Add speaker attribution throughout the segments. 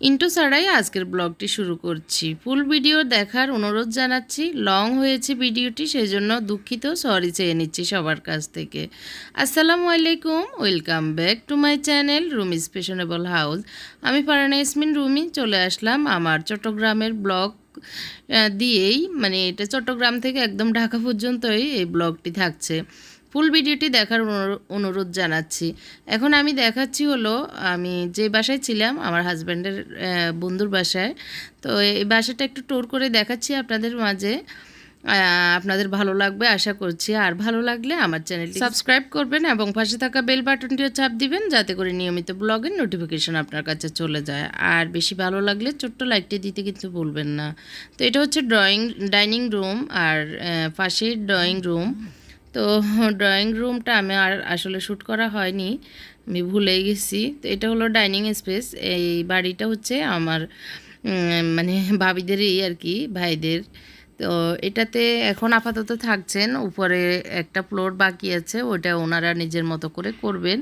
Speaker 1: Into ছাড়াই আজকের ব্লগটি শুরু করছি। ফুল ভিডিও দেখার অনুরোধ জানাচ্ছি। লং হয়েছে ভিডিওটি সেই জন্য দুঃখিত, সরি চেয়ে নিচ্ছি সবার কাছ থেকে। আসসালামু আলাইকুম, welcome back to my channel Rumi fashionable house. আমি পারানা ইসমিন রুমি, চলে আসলাম আমার চট্টগ্রামের ব্লগ দিয়েই। মানে এটা চট্টগ্রাম থেকে একদম ঢাকা পর্যন্তই এই ব্লগটি থাকছে। ফুল ভিডিওটি দেখার অনুরো- অনুরোধ জানাচ্ছি। এখন আমি দেখাচ্ছি হলো আমি যে বাসায় ছিলাম আমার হাজব্যান্ডের বন্ধুর বাসায়। তো এই বাসাটা একটু টোর করে দেখাচ্ছি আপনাদের মাঝে। আপনাদের ভালো লাগবে আশা করছি। আর ভালো লাগলে আমার চ্যানেলটি সাবস্ক্রাইব করবেন এবং পাশে থাকা বেল বাটনটিও চাপ দিবেন যাতে করে নিয়মিত ব্লগের নোটিফিকেশন আপনার কাছে চলে যায়। আর বেশি ভালো লাগলে ছোট্ট লাইকটি দিতে কিন্তু ভুলবেন না। তো এটা হচ্ছে ড্রয়িং ডাইনিং রুম আর পাশে ড্রয়িং রুম তো ড্রয়িং রুমটা আমি আর আসলে শ্যুট করা হয়নি আমি ভুলেই গেছি। তো এটা হলো ডাইনিং স্পেস এই বাড়িটা হচ্ছে আমার মানে ভাবিদেরই আর কি ভাইদের। তো এটাতে এখন আপাতত থাকছেন উপরে একটা ফ্লোর বাকি আছে ওটা ওনারা নিজের মতো করে করবেন।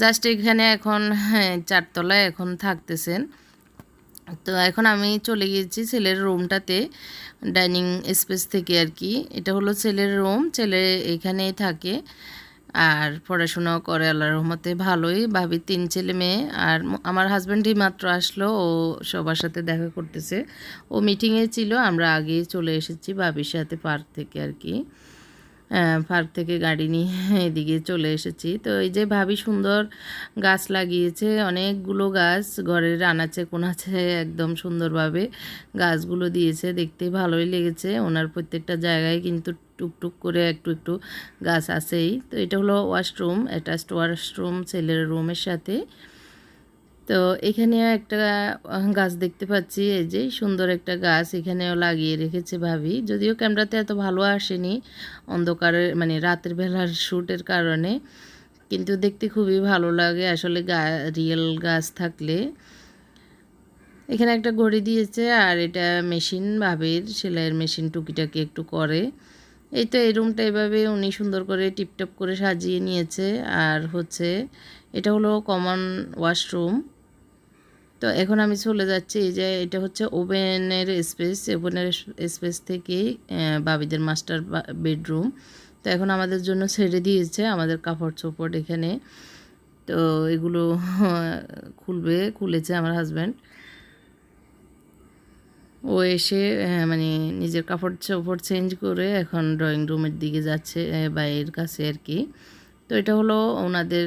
Speaker 1: জাস্ট এখানে এখন হ্যাঁ, চারতলায় এখন থাকতেছেন। তো এখন আমি চলে গিয়েছি ছেলের রুমটাতে ডাইনিং স্পেস থেকে আর কি। এটা হলো ছেলের রুম, ছেলে এখানেই থাকে। আর পড়াশোনাও করে আল্লাহ রহমতে ভালোই। ভাবি তিন ছেলে মেয়ে। আর আমার হাজব্যান্ডই মাত্র আসলো, ও সবার সাথে দেখা করতেছে। ও মিটিংয়ে ছিল, আমরা আগেই চলে এসেছি ভাবির সাথে পার্ক থেকে আর কি। পার্ক থেকে গাড়ি নিয়ে এদিকে চলে এসেছি। তো এই যে ভাবি সুন্দর গাছ লাগিয়েছে, অনেকগুলো গাছ, ঘরের আনাচে কোনাচে একদম সুন্দরভাবে গাছগুলো দিয়েছে, দেখতে ভালোই লেগেছে। ওনার প্রত্যেকটা জায়গায় কিন্তু টুকটুক করে একটু একটু গাছ আছেই। তো এটা হলো ওয়াশরুম অ্যাটাচড ওয়াশরুম ছেলের রুমের সাথে। তো এখানে একটা গাছ দেখতে পাচ্ছি, এই যে সুন্দর একটা গাছ এখানেও লাগিয়ে রেখেছে ভাবি। যদিও ক্যামেরাতে এত ভালো আসেনি অন্ধকারে মানে রাতের বেলার শ্যুটের কারণে, কিন্তু দেখতে খুবই ভালো লাগে আসলে গা, রিয়েল গাছ থাকলে। এখানে একটা ঘড়ি দিয়েছে আর এটা মেশিন, ভাবির সেলাইয়ের মেশিন টুকিটাকি একটু করে। এই তো এই রুমটা এভাবে উনি সুন্দর করে টিপটপ করে সাজিয়ে নিয়েছে। আর হচ্ছে, এটা হলো কমন ওয়াশরুম। তো এখন আমি চলে যাচ্ছি এই যে এটা হচ্ছে ওভেনের স্পেস ওভেনের স্পেস থেকেই বাবিদের মাস্টার বেডরুম। তো এখন আমাদের জন্য ছেড়ে দিয়েছে আমাদের কাপড় চোপড় এখানে। তো এগুলো খুলবে খুলেছে আমার হাজব্যান্ড ও এসে মানে নিজের কাপড় চোপড় চেঞ্জ করে এখন ড্রয়িং রুমের দিকে যাচ্ছে আহ, বাইরের কাছে আর কি। তো এটা হলো ওনাদের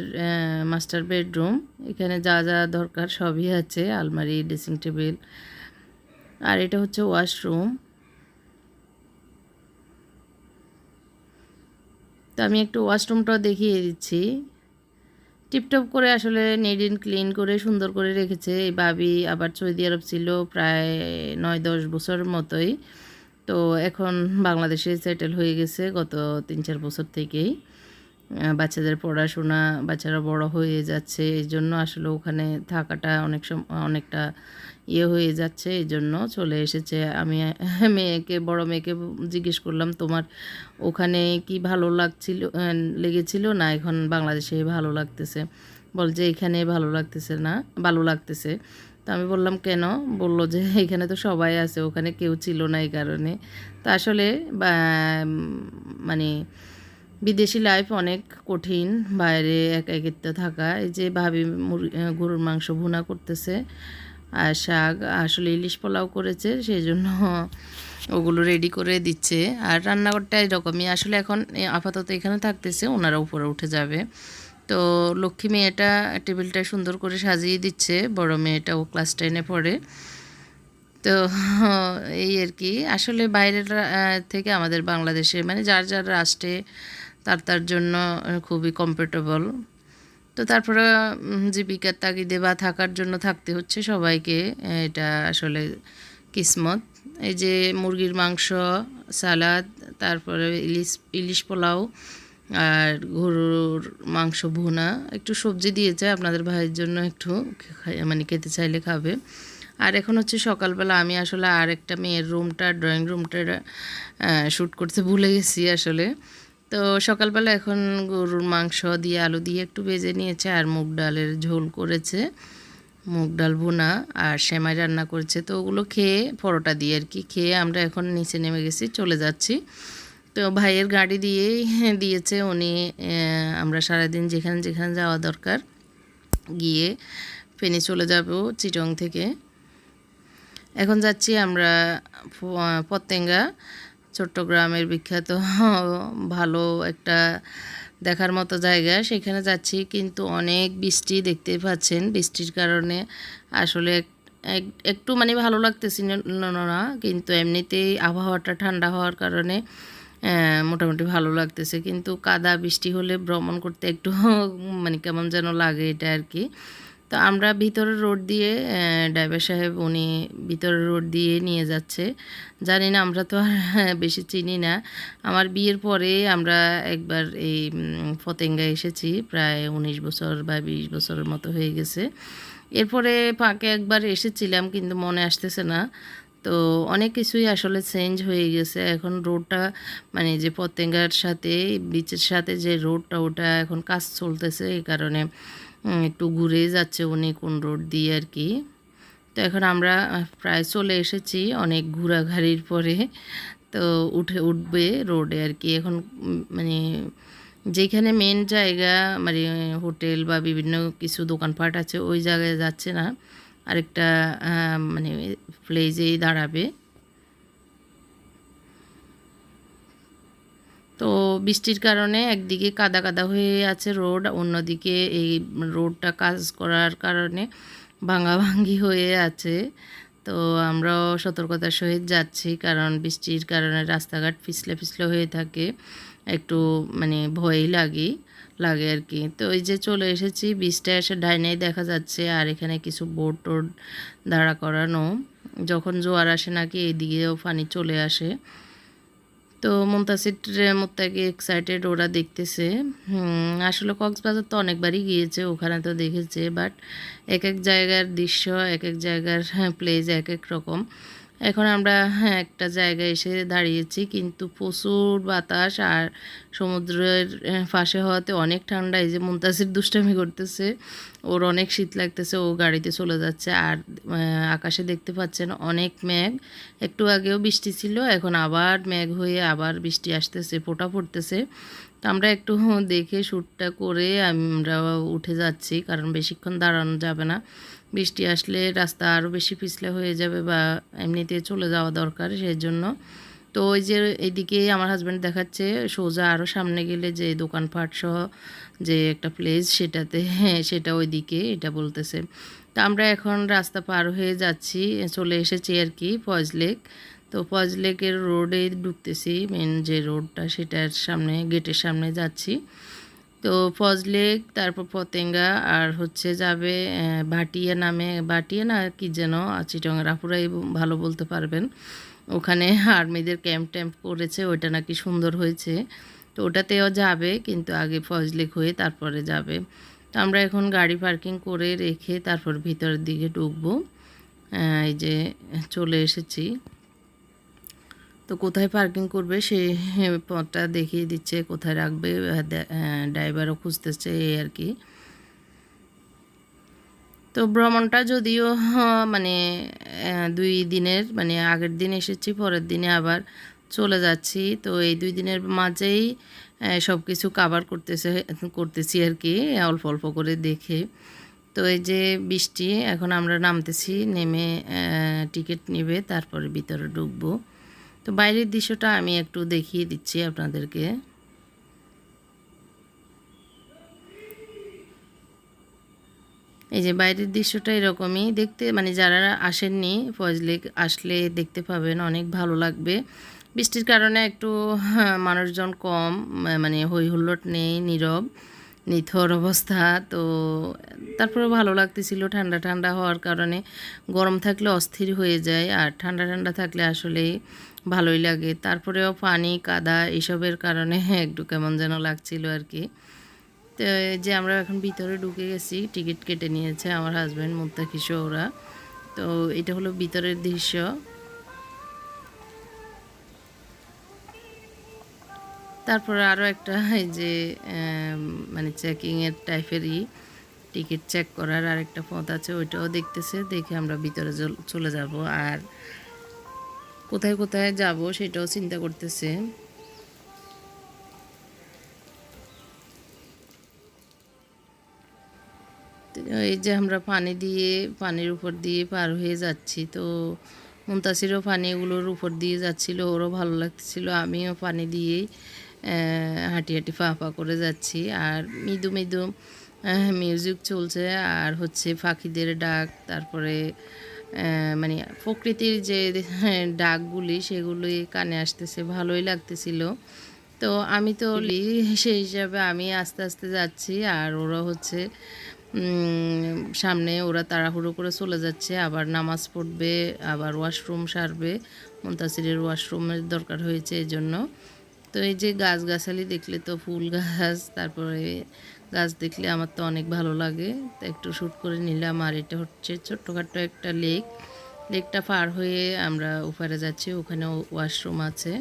Speaker 1: মাস্টার বেডরুম এখানে যা যা দরকার সবই আছে, আলমারি ড্রেসিং টেবিল আর এটা হচ্ছে ওয়াশরুম তো আমি একটু ওয়াশরুমটাও দেখিয়ে দিচ্ছি। টিপটপ করে আসলে নিড ইন ক্লিন করে সুন্দর করে রেখেছে। এই বাবি আবার সৌদি আরব ছিল প্রায় নয় দশ বছর মতোই। তো এখন বাংলাদেশে সেটেল হয়ে গেছে গত তিন চার বছর থেকেই। বাচ্চাদের পড়াশোনা, বাচ্চারা বড় হয়ে যাচ্ছে, এই জন্য আসলে ওখানে থাকাটা অনেক সম, অনেকটা ইয়ে হয়ে যাচ্ছে, এই জন্য চলে এসেছে। আমি মেয়েকে, বড় মেয়েকে জিজ্ঞেস করলাম, তোমার ওখানে কি ভালো লাগছিল, লেগেছিল না এখন বাংলাদেশে ভালো লাগতেছে? বল, যে এখানে ভালো লাগতেছে না, ভালো লাগতেছে। তো আমি বললাম, কেন? বলল যে, এখানে তো সবাই আছে, ওখানে কেউ ছিল না এই কারণে। তো আসলে মানে বিদেশি লাইফ অনেক কঠিন, বাইরে একাকিত্ব থাকা, এই যে ভাবি গরুর মাংস ভুনা করতেছে, আর শাক, আসলে ইলিশ পোলাও করেছে, সেই জন্য ওগুলো রেডি করে দিচ্ছে, আর রান্নাঘরটা এরকমই, আসলে এখন আপাতত এখানে থাকতেছে, ওনারা উপরে উঠে যাবে। তো লক্ষ্মী মেয়েটা টেবিলটা সুন্দর করে সাজিয়ে দিচ্ছে, বড় মেয়েটা ও ক্লাস টেনে পড়ে। তো এই আর কি, আসলে বাইরের থেকে আমাদের বাংলাদেশে মানে যার যার রাষ্ট্রে তার তার জন্য খুবই কমফোর্টেবল তো তারপরে জীবিকার তাগিদে বা থাকার জন্য থাকতে হচ্ছে সবাইকে এটা আসলে কিসমত। এই যে মুরগির মাংস, সালাদ, তারপরে ইলিশ ইলিশ পোলাও, আর গরুর মাংস ভুনা, একটু সবজি দিয়েছে আপনাদের ভাইয়ের জন্য একটু মানে খেতে চাইলে খাবে। আর এখন হচ্ছে সকালবেলা আমি আসলে আর একটা মেয়ের রুমটা ড্রয়িং রুমটা শ্যুট করতে ভুলে গেছি আসলে। তো সকালবেলা এখন গরুর মাংস দিয়ে, আলু দিয়ে একটু ভেজে নিয়েছে আর মুগ ডালের ঝোল করেছে। মুগ ডাল ভুনা আর সেমাই রান্না করেছে। তো ওগুলো খেয়ে পরোটা দিয়ে আর কি, খেয়ে আমরা এখন নিচে নেমে গেছি, চলে যাচ্ছি। তো ভাইয়ের গাড়ি দিয়েই দিয়েছে উনি আমরা সারাদিন যেখানে যেখানে যাওয়া দরকার গিয়ে ফেনে চলে যাব চিটং থেকে। এখন যাচ্ছি আমরা পতেঙ্গা চট্টগ্রামের বিখ্যাত, ভালো একটা দেখার মতো জায়গা। সেখানে যাচ্ছি কিন্তু অনেক বৃষ্টি দেখতে পাচ্ছেন। বৃষ্টির কারণে আসলে এক- এক- একটু মানে ভালো লাগতেছিল না কিন্তু এমনিতেই আবহাওয়াটা ঠান্ডা হওয়ার কারণে মোটামুটি ভালো লাগতেছে। কিন্তু কাদা বৃষ্টি হলে ভ্রমণ করতে একটু মানে কেমন যেন লাগে এটা আর কি। তো আমরা ভিতরের রোড দিয়ে ড্রাইভার সাহেব উনি ভিতরের রোড দিয়ে নিয়ে যাচ্ছে। জানি না, আমরা তো আর বেশি চিনি না। আমার বিয়ের পরে আমরা একবার এই ফতেঙ্গা এসেছি, প্রায় উনিশ বছর বা বিশ বছরের মতো হয়ে গেছে। এরপরে ফাঁকে একবার এসেছিলাম, কিন্তু মনে আসতেছে না। তো অনেক কিছুই আসলে চেঞ্জ হয়ে গেছে। এখন রোডটা মানে যে পতেঙ্গার সাথে বিচের সাথে যে রোডটা ওটা এখন কাজ চলতেছে। এই কারণে একটু ঘুরে যাচ্ছে উনি কোন রোড দিয়ে আর কি। তো এখন আমরা প্রায় চলে এসেছি অনেক ঘোরাঘাড়ির পরে। তো উঠে, উঠবে রোডে আর কি। এখন মানে যেখানে মেন জায়গা মানে হোটেল বা বিভিন্ন কিছু দোকানপাট আছে, ওই জায়গায় যাচ্ছে না। আরেকটা মানে প্লেজেই দাঁড়াবে। তো বৃষ্টির কারণে একদিকে কাদা কাদা হয়ে আছে রোড, অন্যদিকে এই রোডটা কাজ করার কারণে ভাঙা ভাঙ্গি হয়ে আছে। তো আমরাও সতর্কতার সহিত যাচ্ছি, কারণ বৃষ্টির কারণে রাস্তাঘাট পিছলে পিছলে হয়ে থাকে। একটু মানে ভয়ই লাগে লাগে আর কি। তো এই যে চলে এসেছি বীজটা এসে ডাইনেই দেখা যাচ্ছে, আর এখানে কিছু বোর্ড টোট দাঁড়া করানো। যখন জোয়ার আসে নাকি, এইদিকেও পানি চলে আসে। তো মুমতাসির মোত্তাকে এক্সাইটেড ওরা দেখতেছে। আসলে কক্সবাজার তো অনেকবারই গিয়েছে ওখানে তো দেখেছে বাট এক এক জায়গার দৃশ্য, এক এক জায়গার প্লেস এক এক রকম। এখন আমরা হ্যাঁ, একটা জায়গায় এসে দাঁড়িয়েছি। কিন্তু প্রচুর বাতাস আর সমুদ্রের পাশে হওয়াতে অনেক ঠান্ডা। এই যে মুমতাসির দুষ্টামি করতেছে ওর অনেক শীত লাগতেছে ও গাড়িতে চলে যাচ্ছে। আর আকাশে দেখতে পাচ্ছেন অনেক মেঘ। একটু আগেও বৃষ্টি ছিল এখন আবার মেঘ হয়ে আবার বৃষ্টি আসতেছে ফোঁটা পড়তেছে। তো আমরা একটু দেখে শ্যুটটা করে আমরা উঠে যাচ্ছি কারণ বেশিক্ষণ দাঁড়ানো যাবে না। বৃষ্টি আসলে রাস্তা আরও বেশি পিছলে হয়ে যাবে বা এমনিতে চলে যাওয়া দরকার সেই জন্য তো ওই যে এইদিকে আমার হাজব্যান্ড দেখাচ্ছে, সোজা আরও সামনে গেলে যে দোকানপাট সহ যে একটা প্লেস সেটাতে হ্যাঁ সেটা ওইদিকে এটা বলতেছে। তো আমরা এখন রাস্তা পার হয়ে যাচ্ছি, চলে এসেছি আর কি ফজ লেক তো ফজ লেকের রোডে ঢুকতেছি মেন যে রোডটা সেটার সামনে গেটের সামনে যাচ্ছি। তো ফজ লেক তারপর পতেঙ্গা, আর হচ্ছে যাবে ভাটিয়া নামে, ভাটিয়া না কি যেন চিটংয়ের আপুরাই ভালো বলতে পারবেন। ওখানে আর্মিদের ক্যাম্প ট্যাম্প করেছে, ওইটা নাকি সুন্দর হয়েছে। তো ওটাতেও যাবে, কিন্তু আগে ফজ লেক হয়ে তারপরে যাবে। তো আমরা এখন গাড়ি পার্কিং করে রেখে তারপর ভিতরের দিকে ঢুকবো। এই যে চলে এসেছি। তো কোথায় পার্কিং করবে? সেই পথটা দেখিয়ে দিচ্ছে কোথায় রাখবে ড্রাইভারও খুঁজতেছে এই আর কি। তো ভ্রমণটা যদিও হ্যাঁ, মানে দুই দিনের মানে আগের দিন এসেছি পরের দিনে আবার চলে যাচ্ছি। তো এই দুই দিনের মাঝেই সব কিছু কাভার করতেছে করতেছি আর কি অল্প অল্প করে দেখে। তো এই যে বৃষ্টি এখন আমরা নামতেছি নেমে টিকিট নেবে তারপরে ভিতরে ঢুকবো। তো বাইরের দৃশ্যটা আমি একটু দেখিয়ে দিচ্ছি আপনাদেরকে। এই যে বাইরের দৃশ্যটা এরকমই। দেখতে মানে যারা আসেননি ফজলেক আসলে দেখতে পাবেন, অনেক ভালো লাগবে। বৃষ্টির কারণে একটু মানুষজন কম মানে হই হুল্লোড় নেই, নীরব, নিথর অবস্থা। তো তারপরে ভালো লাগতেছিল, ঠান্ডা ঠান্ডা হওয়ার কারণে। গরম থাকলে অস্থির হয়ে যায়, আর ঠান্ডা ঠান্ডা থাকলে আসলেই ভালোই লাগে। তারপরেও পানি, কাদা এসবের কারণে একটু কেমন যেন লাগছিল আর কি তো যে আমরা এখন ভিতরে ঢুকে গেছি, টিকিট কেটে নিয়েছে আমার হাজব্যান্ড মুত্তাকিশো ওরা। তো এটা হলো ভিতরের দৃশ্য। তারপরে আরও একটা এই যে মানে চেকিংয়ের টাইপেরই টিকিট চেক করার আরেকটা পথ আছে, ওইটাও দেখতেছে। দেখে আমরা ভিতরে চলে যাব। আর কোথায় কোথায় যাব সেটাও চিন্তা করতেছে। এই যে আমরা পানি দিয়ে, পানির উপর দিয়ে পার হয়ে যাচ্ছি, তো মুন্তাসিরও পানিগুলোর উপর দিয়ে যাচ্ছিল, ওরও ভালো লাগতেছিল, আমিও পানি দিয়েই হাঁটি হাঁটি ফা ফা করে যাচ্ছি, আর মৃদু মৃদু মিউজিক চলছে, আর হচ্ছে পাখিদের ডাক, তারপরে মানে প্রকৃতির যে ডাকগুলি সেগুলি কানে আসতেছে ভালোই লাগতেছিল। তো আমি তো লি- সেই হিসাবে আমি আস্তে আস্তে যাচ্ছি আর ওরা হচ্ছে সামনে ওরা তাড়াহুড়ো করে চলে যাচ্ছে আবার নামাজ পড়বে আবার ওয়াশরুম সারবে মুন্তাসিরের ওয়াশরুমের দরকার হয়েছে এই জন্য তো এই যে গাছগাছালি দেখলে তো ফুল গাছ তারপরে গাছ দেখলে আমার তো অনেক ভালো লাগে। তো একটু শ্যুট করে নিলাম আর এটা হচ্ছে ছোট্টখাট্ট একটা লেক। লেকটা পার হয়ে আমরা ওপারে যাচ্ছি ওখানে ওয়াশরুম আছে।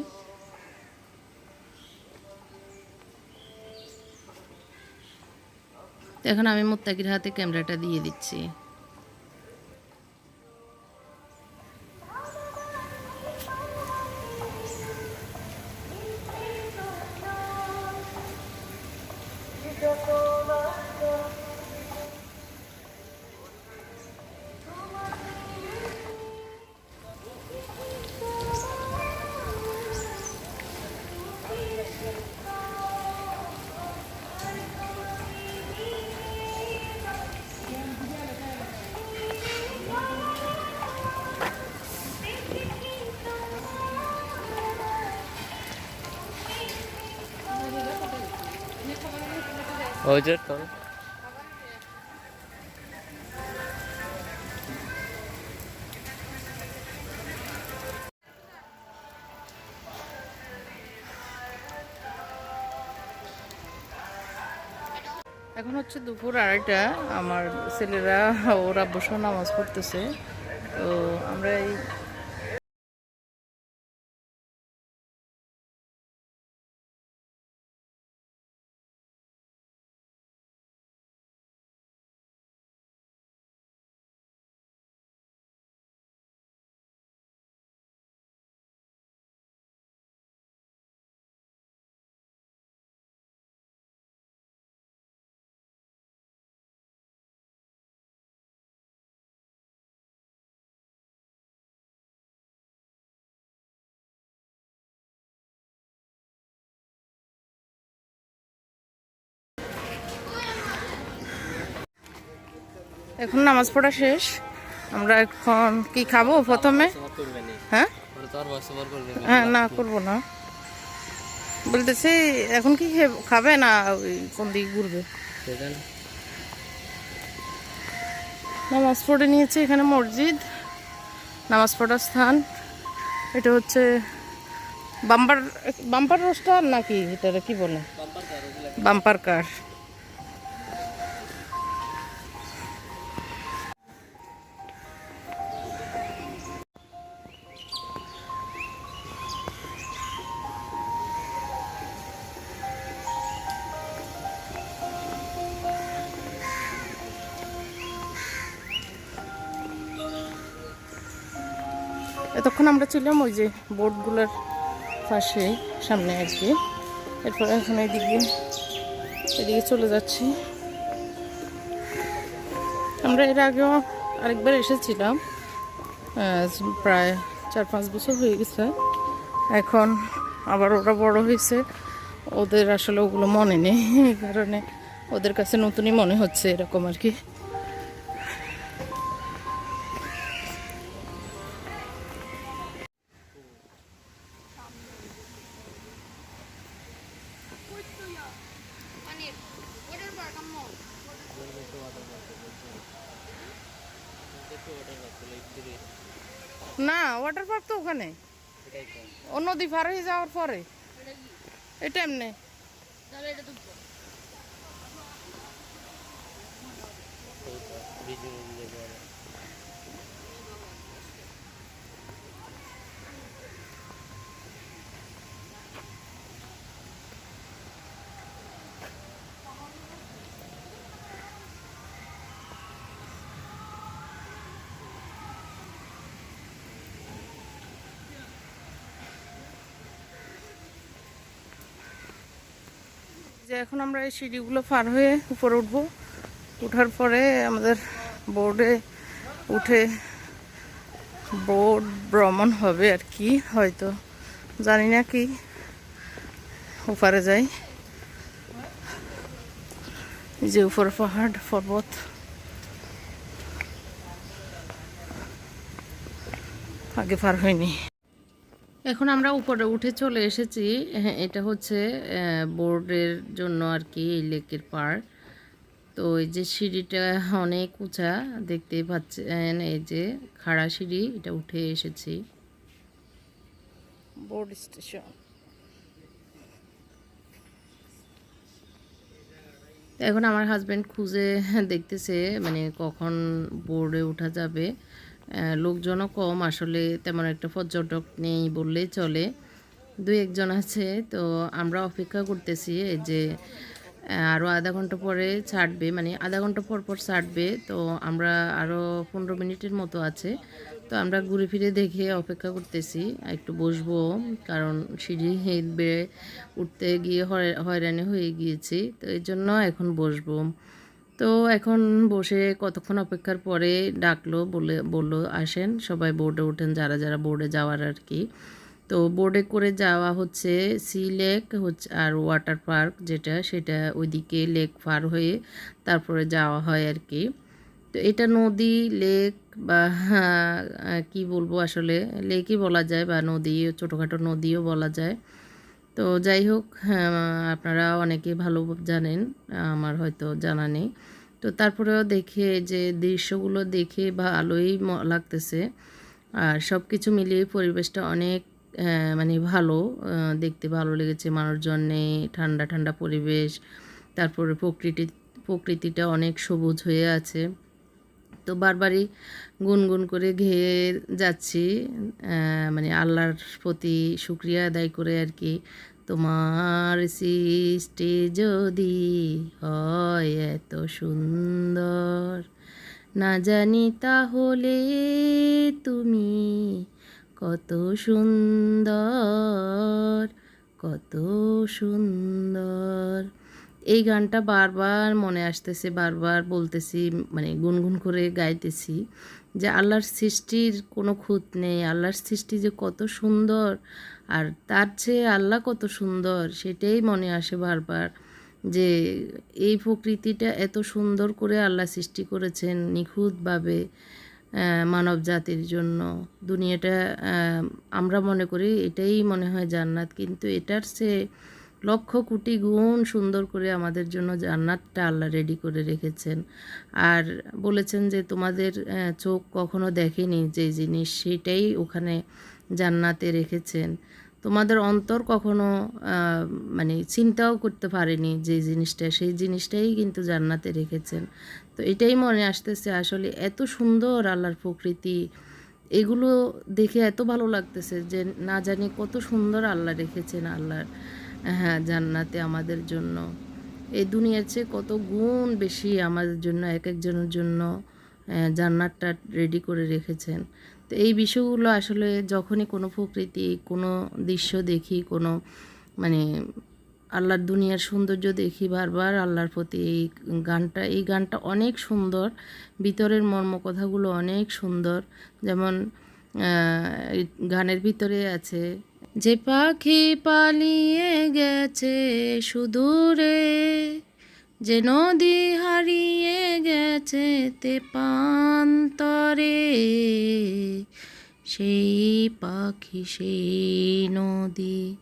Speaker 1: এখন আমি মোত্তাকির হাতে ক্যামেরাটা দিয়ে দিচ্ছি। এখন হচ্ছে দুপুর আড়াইটা। আমার ছেলেরা ওরা বসে নামাজ পড়তেছে। তো আমরা এই এখন নামাজ পড়া শেষ। আমরা এখন কি খাব প্রথমে? হ্যাঁ? হ্যাঁ না, করব না। বলতেছি, এখন কি খাবে না ওই কোন দিকে ঘুরবে? নামাজ পড়ে নিয়েছে এখানে মসজিদ। নামাজ পড়ার স্থান। এটা হচ্ছে বাম্পার বাম্পার রোস্টার নাকি এটা কি বলে?
Speaker 2: Bumper car?
Speaker 1: এতক্ষণ আমরা ছিলাম ওই যে বোর্ডগুলোর পাশে, সামনে আর কি। এরপর এখন এদিকে এদিকে চলে যাচ্ছি। আমরা এর আগেও আরেকবার এসেছিলাম। প্রায় চার পাঁচ বছর হয়ে গেছে। এখন আবার ওরা বড় হয়েছে। ওদের আসলে ওগুলো মনে নেই। এই কারণে ওদের কাছে নতুনই মনে হচ্ছে এরকম আর কি। না ওয়াটার পার্ক তো ওখানে। ও নদী পার হয়ে যাওয়ার পরে। এটা এমনি। যে এখন আমরা এই সিঁড়িগুলো পার হয়ে উপরে উঠবো। উঠার পরে আমাদের বোর্ডে উঠে বোর্ড ভ্রমণ হবে আর কি, হয়তো। জানি না কি উপরে যাই। যে উপরে পাহাড়, পর্বত। আগে পার হয়নি। এখন আমরা উপরে উঠে চলে এসেছি। হ্যাঁ, এটা হচ্ছে বোর্ডের জন্য আর কি এই লেকের পার তো এই যে সিঁড়িটা অনেক উঁচা দেখতেই পাচ্ছেন এই যে খাড়া সিঁড়ি এটা উঠে এসেছি। Board station. এখন আমার হাজব্যান্ড খুঁজে দেখতেছে মানে কখন বোর্ডে ওঠা যাবে। লোকজনও কম, আসলে তেমন একটা পর্যটক নেই বললেই চলে। দুই একজন আছে, তো আমরা অপেক্ষা করতেছি এই যে আরও আধা ঘণ্টা পরে ছাড়বে মানে আধা ঘণ্টা পর পর ছাড়বে, তো আমরা আরও পনেরো মিনিটের মতো আছে। তো আমরা ঘুরে ফিরে দেখে অপেক্ষা করতেছি, একটু বসবো, কারণ সিঁড়ি বেয়ে উঠতে গিয়ে হয়রানি হয়ে গিয়েছি, তো এই জন্য এখন বসবো। তো এখন বসে কতক্ষণ অপেক্ষার পরে ডাকলো বলে বলল আসেন। সবাই বোর্ডে ওঠেন যারা যারা বোর্ডে যাওয়ার আর কি। তো বোর্ডে করে যাওয়া হচ্ছে সি লেক হচ্ছে আর ওয়াটার পার্ক যেটা সেটা ওইদিকে লেক পার হয়ে তারপরে যাওয়া হয় আর কি। তো এটা নদী লেক বা আহ, কি বলব আসলে লেকই বলা যায় বা নদী ছোটোখাটো নদীও বলা যায়। তো যাই হোক হ্যাঁ, আপনারা অনেকে ভালো জানেন আমার হয়তো জানা নেই। তো তারপরেও দেখে যে দৃশ্যগুলো দেখে ভালোই লাগতেছে। আর সব কিছু মিলিয়ে পরিবেশটা অনেক মানে ভালো দেখতে ভালো লেগেছে। মানুষজন নেই ঠান্ডা ঠান্ডা পরিবেশ। তারপরে প্রকৃতি প্রকৃতিটা অনেক সবুজ হয়ে আছে। তো বারবারই গুনগুন করে ঘেয়ে যাচ্ছি মানে আল্লাহর প্রতি শুক্রিয়া আদায় করে আর কি। তোমার সৃষ্টি যদি হয় এত সুন্দর। না জানি তাহলে তুমি কত সুন্দর কত সুন্দর। এই গানটা বারবার মনে আসতেছে, বারবার বলতেছি মানে গুনগুন করে গাইতেছি যে আল্লাহর সৃষ্টির কোনো খুঁত নেই, আল্লাহর সৃষ্টি যে কত সুন্দর। আর তার চেয়ে আল্লাহ কত সুন্দর, সেটাই মনে আসে বারবার যে এই প্রকৃতিটা এত সুন্দর করে আল্লাহ সৃষ্টি করেছেন নিখুঁতভাবে মানব জাতির জন্য। দুনিয়াটা আমরা মনে করি এটাই মনে হয় জান্নাত, কিন্তু এটার চেয়ে লক্ষ কোটি গুণ সুন্দর করে আমাদের জন্য জান্নাতটা আল্লাহ রেডি করে রেখেছেন। আর বলেছেন যে তোমাদের চোখ কখনো দেখেনি যে জিনিস, সেটাই ওখানে জান্নাতে রেখেছেন। তোমাদের অন্তর কখনো মানে চিন্তাও করতে পারেনি যে জিনিসটা, সেই জিনিসটাই কিন্তু জান্নাতে রেখেছেন। তো এটাই মনে আসতেছে আসলে এত সুন্দর আল্লাহর প্রকৃতি, এগুলো দেখে এত ভালো লাগতেছে যে না জানি কত সুন্দর আল্লাহ রেখেছেন আল্লাহর হ্যাঁ জান্নাতে আমাদের জন্য। এই দুনিয়ার চেয়ে কত গুণ বেশি আমাদের জন্য, এক একজনের জন্য জান্নাতটা রেডি করে রেখেছেন। তো এই বিষয়গুলো আসলে যখনই কোনো প্রকৃতি, কোনো দৃশ্য দেখি, কোনো মানে আল্লাহর দুনিয়ার সৌন্দর্য দেখি বারবার আল্লাহর প্রতি এই গানটা এই গানটা অনেক সুন্দর। ভিতরের মর্ম কথাগুলো অনেক সুন্দর। যেমন গানের ভিতরে আছে, যে পাখি পালিয়ে গেছে সুদূরে যে নদী হারিয়ে গেছে তে পান্তরে সেই পাখি, সেই নদী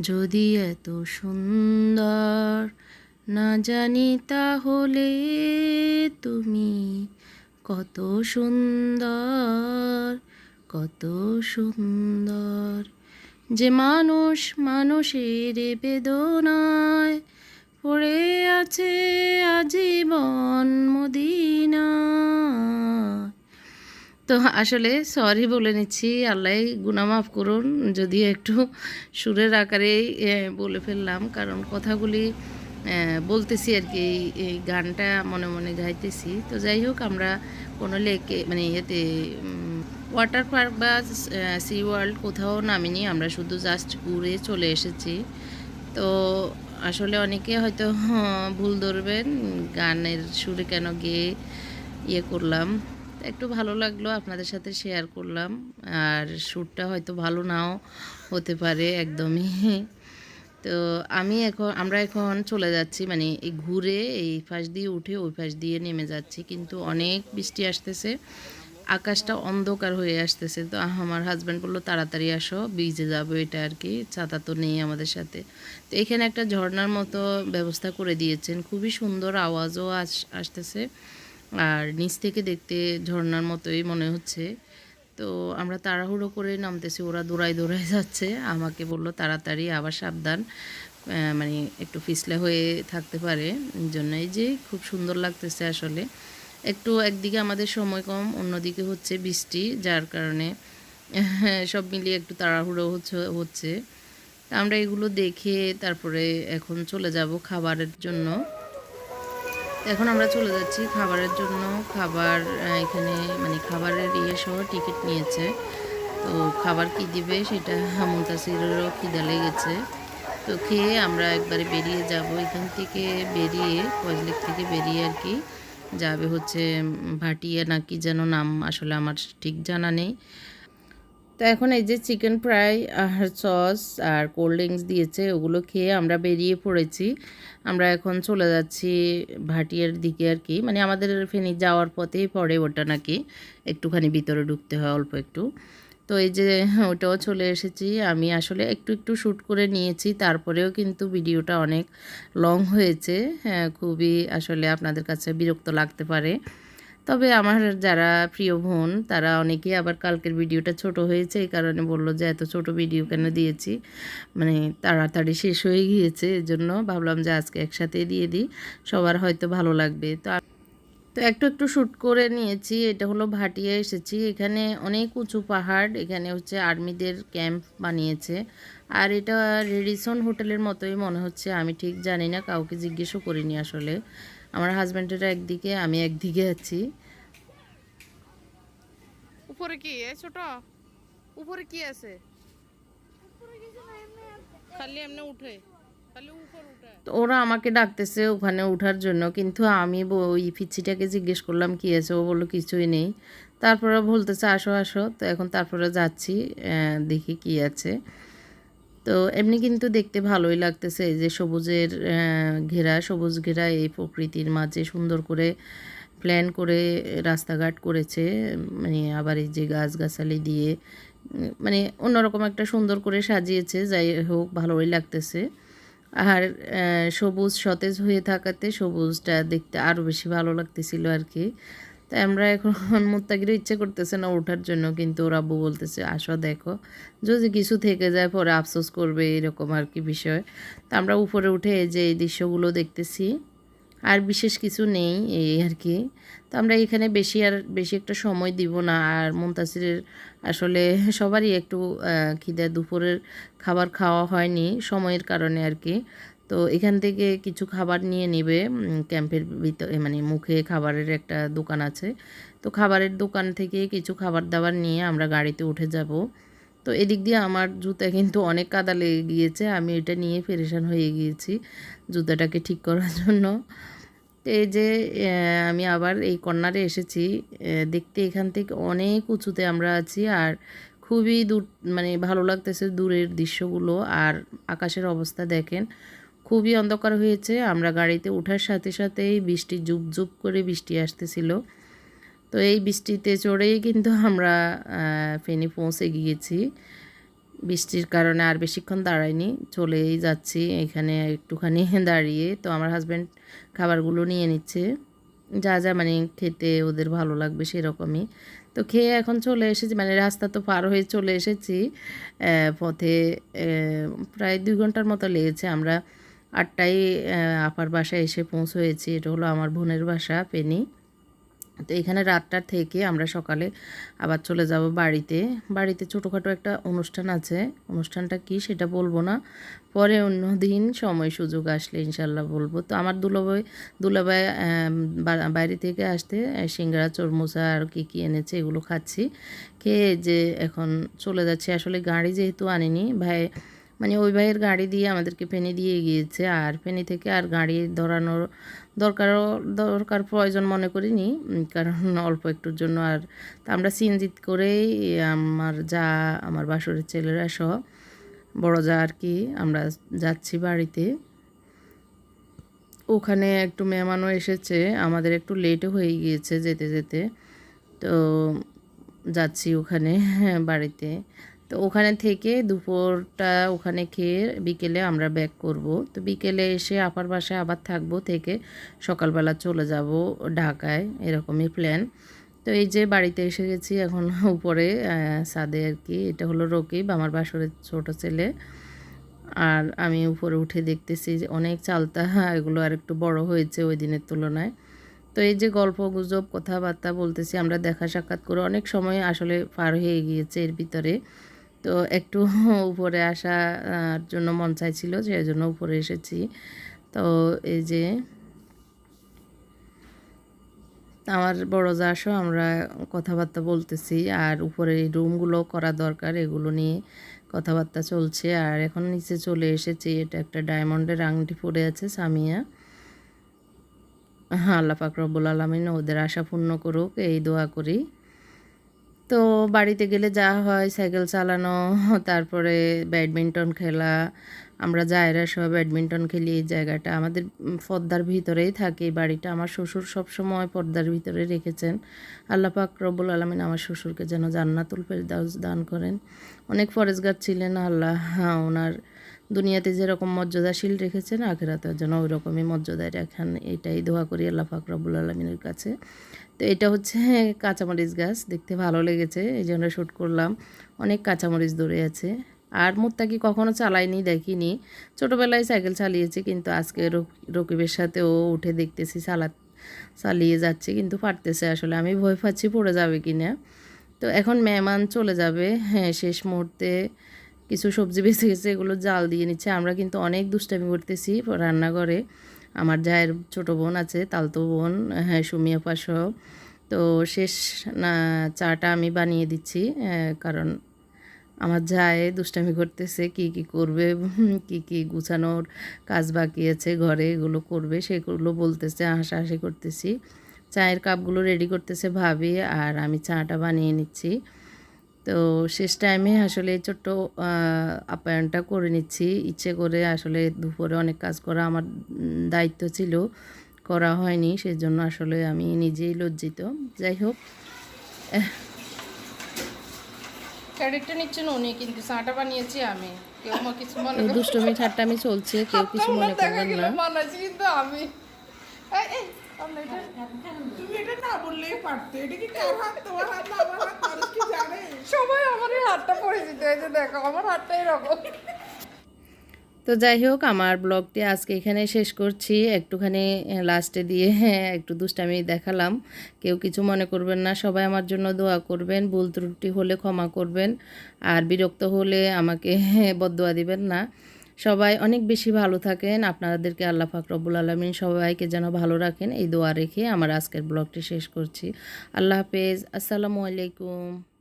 Speaker 1: যদি এত সুন্দর না জানি তাহলে তুমি কত সুন্দর কত সুন্দর। যে মানুষ মানুষের বেদনায় পড়ে আছে আজীবন মদিনা। তো আসলে সরি বলে নিচ্ছি, আল্লাহ গুনামাফ করুন, যদিও একটু সুরের আকারে বলে ফেললাম, কারণ কথাগুলি বলতেছি আর কি, এই গানটা মনে মনে গাইতেছি। তো যাই হোক, আমরা কোনো লেকে মানে ইয়েতে ওয়াটার পার্ক বা সি ওয়ার্ল্ড কোথাও নামিনি, আমরা শুধু জাস্ট ঘুরে চলে এসেছি। তো আসলে অনেকে হয়তো হ্যাঁ, ভুল ধরবেন গানের সুরে কেন গেয়ে ইয়ে করলাম। একটু ভালো লাগল আপনাদের সাথে শেয়ার করলাম আর সুরটা হয়তো ভালো নাও হতে পারে একদমই। তো আমি এখন আমরা এখন চলে যাচ্ছি মানে এই ঘুরে এই পাশ দিয়ে উঠে ওই পাশ দিয়ে নেমে যাচ্ছি কিন্তু অনেক বৃষ্টি আসতেছে। আকাশটা অন্ধকার হয়ে আসতেছে। তো আমার হাজব্যান্ড বলল, তাড়াতাড়ি আসো বিজে যাব। এটা আর কি, ছাতা তো নেই আমাদের সাথে। তো এখানে একটা ঝর্ণার মতো ব্যবস্থা করে দিয়েছেন। খুবই সুন্দর আওয়াজও আস, আসতেছে। আর নিচ থেকে দেখতে ঝর্ণার মতোই মনে হচ্ছে। তো আমরা তাড়াহুড়ো করে নামতেছি, ওরা দৌড়াই দৌড়াই যাচ্ছে। আমাকে বলল, তাড়াতাড়ি, আবার সাবধান। মানে একটু পিছলে হয়ে থাকতে পারে। এই জন্য এই যে খুব সুন্দর লাগতেছে আসলে। একটু একদিকে আমাদের সময় কম, অন্যদিকে হচ্ছে বৃষ্টি, যার কারণে সব মিলিয়ে একটু তাড়াহুড়ো হচ্ছে হচ্ছে। তা আমরা এগুলো দেখে তারপরে এখন চলে যাব খাবারের জন্য। এখন আমরা চলে যাচ্ছি খাবারের জন্য। খাবার এখানে মানে খাবারের ইয়ে সহ টিকিট নিয়েছে। তো খাবার কি দিবে সেটা মুন্তাসিরেরও খিদা লেগেছে। তো খেয়ে আমরা একবারে বেরিয়ে যাব। এখান থেকে বেরিয়ে ফজলেক থেকে বেরিয়ে আর কি যাবে হচ্ছে ভাটিয়া নাকি যেন নাম আসলে আমার ঠিক জানা নেই। তো এখন এই যে চিকেন ফ্রাই আর সস আর কোল্ড ড্রিঙ্কস দিয়েছে, ওগুলো খেয়ে আমরা বেরিয়ে পড়েছি। আমরা এখন চলে যাচ্ছি ভাটিয়ার দিকে আর কি। মানে আমাদের ফেনি যাওয়ার পথেই পড়ে ওটা নাকি। একটুখানি ভিতরে ঢুকতে হয়, অল্প একটু। তো এই যে ওটাও চলে এসেছি। আমি আসলে একটু একটু শ্যুট করে নিয়েছি, তারপরেও কিন্তু ভিডিওটা অনেক লং হয়েছে। হ্যাঁ খুবই আসলে আপনাদের কাছে বিরক্ত লাগতে পারে। তবে আমার যারা প্রিয় বোন, তারা অনেকেই আবার কালকের ভিডিওটা ছোট হয়েছে, এই কারণে বলল যে এত ছোট ভিডিও কেন দিয়েছি? মানে তাড়াতাড়ি শেষ হয়ে গিয়েছে এই জন্য ভাবলাম যে আজকে একসাথে দিয়ে দিই, সবার হয়তো ভালো লাগবে। তো তো একটু একটু শ্যুট করে নিয়েছি। এটা হলো ভাটিয়া এসেছি। এখানে অনেক উঁচু পাহাড়। এখানে হচ্ছে আর্মিদের ক্যাম্প বানিয়েছে। আর এটা রেডিসন হোটেলের মতোই মনে হচ্ছে। আমি ঠিক জানি না কাউকে জিজ্ঞেসও করিনি আসলে। আমার হাজব্যান্ডের একদিকে আমি একদিকে আছি।
Speaker 3: উপরে কি? এ ছোট? উপরে কি আছে। খালি এমনি উঠে।
Speaker 1: ওরা আমাকে ডাকতেছে ওখানে ওঠার জন্য, কিন্তু আমি ওই পিচ্ছিটাকে জিজ্ঞেস করলাম, কী আছে ও বলল, কিছুই নেই। তারপরে বলতেছে, আসো আসো। তো এখন তারপরে যাচ্ছি দেখি কি আছে। তো এমনি কিন্তু দেখতে ভালোই লাগতেছে এই যে সবুজের ঘেরা, সবুজ ঘেরা এই প্রকৃতির মাঝে সুন্দর করে প্ল্যান করে রাস্তাঘাট করেছে মানে আবার এই যে গাছগাছালি দিয়ে মানে অন্যরকম একটা সুন্দর করে সাজিয়েছে, যাই হোক, ভালোই লাগতেছে। আর সবুজ সতেজ হয়ে থাকাতে সবুজটা দেখতে আরও বেশি ভালো লাগতেছিল আর কি তাই আমরা এখন মোত্তাগিরও ইচ্ছে করতেছে না ওঠার জন্য, কিন্তু ওর আব্বু বলতেছে, আসো দেখো, যদি কিছু থেকে যায় পরে আফসোস করবে, এরকম আর কি বিষয়। তা আমরা উপরে উঠে যে এই দৃশ্যগুলো দেখতেছি। আর বিশেষ কিছু নেই এই আর কি। তো আমরা এখানে বেশি আর বেশি একটা সময় দিব না। আর মুনতাসিরের আসলে সবারই একটু খিদে। দুপুরের খাবার খাওয়া হয়নি সময়ের কারণে আর কি। তো এখান থেকে কিছু খাবার নিয়ে নেবে। ক্যাম্পের ভিতরে মানে মুখে খাবারের একটা দোকান আছে। তো খাবারের দোকান থেকে কিছু খাবার দাবার নিয়ে আমরা গাড়িতে উঠে যাব। তো এদিক দিয়ে আমার জুতা কিন্তু অনেক কাদা লেগে গিয়েছে। আমি এটা নিয়ে পেরেশান হয়ে গিয়েছি জুতাটাকে ঠিক করার জন্য। তো এই যে আমি আবার এই কর্নারে এসেছি দেখতে এখান থেকে অনেক উঁচুতে আমরা আছি আর খুবই দূর মানে ভালো লাগতেছে দূরের দৃশ্যগুলো আর আকাশের অবস্থা দেখেন, খুবই অন্ধকার হয়েছে। আমরা গাড়িতে ওঠার সাথে সাথেই বৃষ্টি জুপ জুপ করে বৃষ্টি আসতেছিল। তো এই বৃষ্টিতে চড়েই কিন্তু আমরা ফেনী পৌঁছে গিয়েছি। বৃষ্টির কারণে আর বেশিক্ষণ দাঁড়াইনি চলেই যাচ্ছি এখানে একটুখানি দাঁড়িয়ে। তো আমার হাজব্যান্ড খাবারগুলো নিয়ে নিচ্ছে। যা যা মানে খেতে ওদের ভালো লাগবে সেরকমই। তো খেয়ে এখন চলে এসেছি মানে রাস্তা তো পার হয়ে চলে এসেছি। পথে প্রায় দুই ঘণ্টার মতো লেগেছে। আমরা আটটায় আপার বাসায় এসে পৌঁছেছি এটা হলো আমার বোনের বাসা, পেনি। তো এখানে রাতটা থেকে আমরা সকালে আবার চলে যাব বাড়িতে। বাড়িতে ছোটোখাটো একটা অনুষ্ঠান আছে। অনুষ্ঠানটা কি সেটা বলব না। পরে অন্য দিন সময় সুযোগ আসলে ইনশাল্লাহ বলব। তো আমার দুলাভাই দুলাভাই বাইরে থেকে আসতে সিঙ্গারা চরমুসা আর কি কি এনেছে এগুলো খাচ্ছি। খেয়ে যে এখন চলে যাচ্ছে। আসলে গাড়ি যেহেতু আনিনি, ভাই মানে ওই ভাইয়ের গাড়ি দিয়ে আমাদেরকে ফেনি দিয়ে গিয়েছে। আর ফেনি থেকে আর গাড়ি ধরানোর দরকারও, দরকার প্রয়োজন মনে করিনি কারণ অল্প একটুর জন্য। আর আমরা সিনজিত করেই, আমার যা, আমার বাসরের ছেলেরা সহ, বড় যা আর কি, আমরা যাচ্ছি বাড়িতে। ওখানে একটু মেহমানও এসেছে, আমাদের একটু লেটও হয়ে গিয়েছে যেতে যেতে। তো যাচ্ছি ওখানে, বাড়িতে। তো ওখানে থেকে দুপুরটা ওখানে খেয়ে বিকেলে আমরা ব্যাক করব। তো বিকেলে এসে আপার বাসায় আবার থাকব থেকে সকালবেলা চলে যাব ঢাকায়, এরকমই প্ল্যান তো এই যে বাড়িতে এসে গেছি এখন উপরে ছাদে আর কি। এটা হলো রকিব, আমার বাসরের ছোট ছেলে। আর আমি উপরে উঠে দেখতেছি যে অনেক চালতা, এগুলো আর একটু বড় হয়েছে ওই দিনের তুলনায়। তো এই যে গল্প, গুজব, কথাবার্তা বলতেছি, আমরা দেখা সাক্ষাৎ করে অনেক সময় আসলে পার হয়ে গিয়েছে এর ভিতরে। তো একটু উপরে আসার জন্য মন চাইছিল সেই জন্য উপরে এসেছি। তো এই যে আমার বড় যাসও আমরা কথাবার্তা বলতেছি, আর উপরে এই রুমগুলো করা দরকার, এগুলো নিয়ে কথাবার্তা চলছে। আর এখন নিচে চলে এসেছি, এটা একটা ডায়মন্ডের আংটি পরে আছে সামিয়া। আল্লাহ পাক রব্বুল আলমিন ওদের আশা পূর্ণ করুক, এই দোয়া করি। তো বাড়িতে গেলে যা হয় সাইকেল চালানো তারপরে ব্যাডমিন্টন খেলা। আমরা জায়রা সহ ব্যাডমিন্টন খেলি এই জায়গাটা। আমাদের পর্দার ভিতরেই থাকে এই বাড়িটা। আমার শ্বশুর সব সময় পর্দার ভিতরে রেখেছেন। আল্লাহ পাক রব্বুল আলমিন আমার শ্বশুরকে যেন জান্নাতুল ফেরদাউস দান করেন। অনেক ফরেজগার ছিলেন আল্লাহ। হ্যাঁ, ওনার দুনিয়াতে যেরকম মর্যাদাশীল রেখেছেন আখেরাতের জন্য ওই রকমই মর্যাদায় রাখেন। এটাই দোয়া করি আল্লাহ পাক রব্বুল আলমিনের কাছে। তো এটা হচ্ছে কাঁচামরিচ গাছ, দেখতে ভালো লেগেছে, এই জন্য শ্যুট করলাম। অনেক কাঁচামরিচ ধরে আছে। আর মুত্তাকি কখনো চালাইনি দেখিনি। ছোটোবেলায় সাইকেল চালিয়েছে, কিন্তু আজকে রক- রকিবের সাথে ও উঠে দেখতেছি চালা চালিয়ে যাচ্ছে, কিন্তু পারতেছে আসলে। আমি ভয় পাচ্ছি পড়ে যাবে কি না তো এখন মেহমান চলে যাবে হ্যাঁ শেষ মুহূর্তে কিছু সবজি বেঁচে গেছে, এগুলো জাল দিয়ে নিচ্ছে। আমরা কিন্তু অনেক দুষ্টামি করতেছি রান্নাঘরে। আমার জায়ের ছোট বোন আছে, তালতো বোন হ্যাঁ সুমিয়া পাশহ তো শেষ চাটা আমি বানিয়ে দিচ্ছি কারণ আমার যায় দুষ্টামি করতেছে, কি কি করবে, কি কি গুছানোর কাজ বাকি আছে, ঘরে এগুলো করবে, সেগুলো বলতেছে, হাসাহাসি করতেছি। চায়ের কাপগুলো রেডি করতেছে ভাবি, আর আমি চাটা বানিয়ে নিচ্ছি। তো শেষ টাইমে আসলে ছোট্ট আপ্যায়নটা করে নিচ্ছি। ইচ্ছে করে আসলে দুপুরে অনেক কাজ করা আমার দায়িত্ব ছিল। করা হয়নি সেজন্য আসলে আমি নিজেই লজ্জিত। যাই হোক।
Speaker 3: উনি কিন্তু চাটা বানিয়েছি আমি। কেউ আমার কিছু মনে
Speaker 1: দুষ্টমি ঠাট্টামি চলছে কেউ কিছু মনে করবেন না।
Speaker 3: কিন্তু আমি। এই, এই, আমরা এটা-
Speaker 4: তুমি এটা না বললেই পারতে। এটা কি কার হাত? তোমার হাত না আমার হাত? মানুষ কি জানে?
Speaker 3: সবাই আমার এই হাতটা পরিচিত হয়েছে দেখো আমার হাতটা এরকম।
Speaker 1: তো যাই হোক আমার ব্লগটি আজকে এখানে শেষ করছি। একটুখানি লাস্টে দিয়ে হ্যাঁ একটু দুষ্টামি দেখালাম। কেউ কিছু মনে করবেন না সবাই আমার জন্য দোয়া করবেন। ভুল ত্রুটি হলে ক্ষমা করবেন। আর বিরক্ত হলে আমাকে বদোয়া দিবেন না। সবাই অনেক বেশি ভালো থাকেন। আপনাদেরকে আল্লাহ পাক রব্বুল আলমিন সবাইকে যেন ভালো রাখেন। এই দোয়া রেখে আমার আজকের ব্লগটি শেষ করছি। আল্লাহ হাফেজ। আসসালামু আলাইকুম।